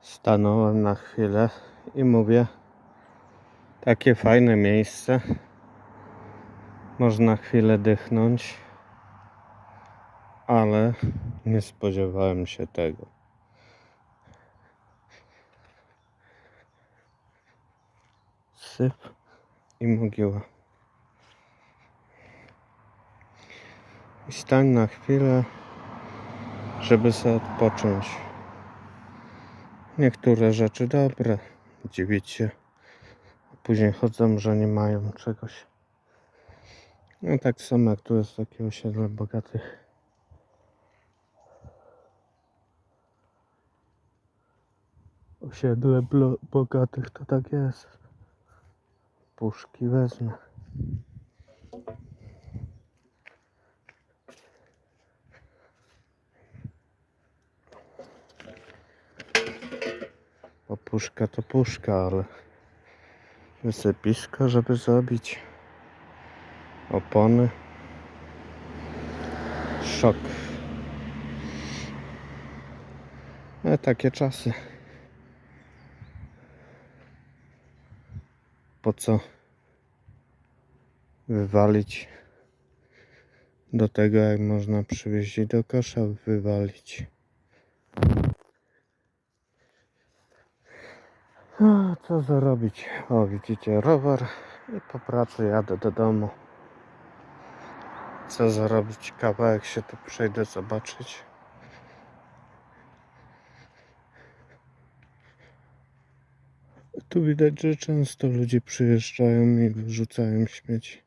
Stanąłem na chwilę i mówię, takie fajne miejsce. Można chwilę dychnąć, ale nie spodziewałem się tego. Syp i mogiła. I stań na chwilę, żeby sobie odpocząć. Niektóre rzeczy dobre, dziwić się. Później chodzą, że nie mają czegoś. No tak samo jak tu jest takie osiedle bogatych. Osiedle bogatych to tak jest. Puszki wezmę. Bo puszka to puszka, ale wysypisko, żeby zrobić opony. Szok. Ale takie czasy. Po co wywalić do tego, jak można przywieźć do kosza wywalić. A, co zarobić? O, widzicie, rower i po pracy jadę do domu. Co zarobić? Kawałek się tu przejdę zobaczyć. Tu widać, że często ludzie przyjeżdżają i wyrzucają śmieci.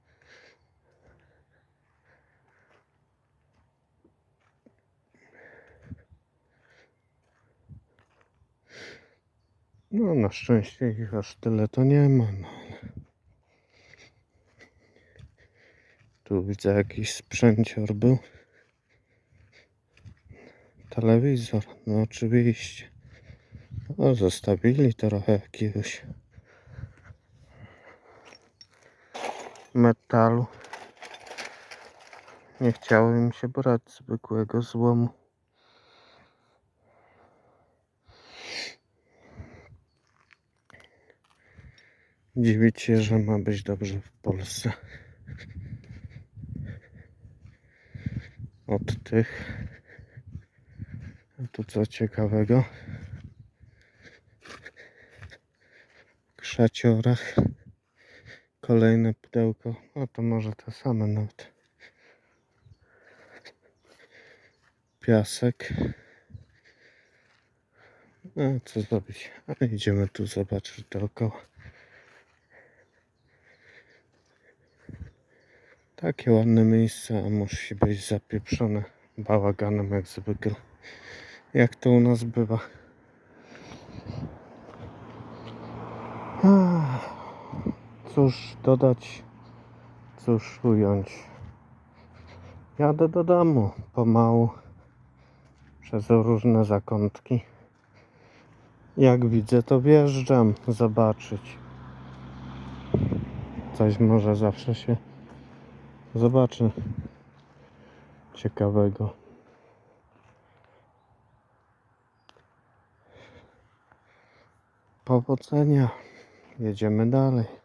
No, na szczęście ich aż tyle to nie ma. No. Tu widzę jakiś sprzęcior był. Telewizor, no oczywiście. O, zostawili trochę jakiegoś metalu. Nie chciało im się brać zwykłego złomu. Dziwić się, że ma być dobrze w Polsce. Od tych. A tu co ciekawego? Krzaciorach. Kolejne pudełko. O, to może te same nawet. Piasek. A co zrobić? A idziemy tu zobaczyć dookoła. Takie ładne miejsce, a musi być zapieprzone bałaganem jak zwykle. Jak to u nas bywa. Ach, Cóż dodać, cóż ująć. Jadę do domu pomału przez różne zakątki. Jak widzę, to wjeżdżam zobaczyć. Coś może zawsze się zobaczy ciekawego. Powodzenia. Jedziemy dalej.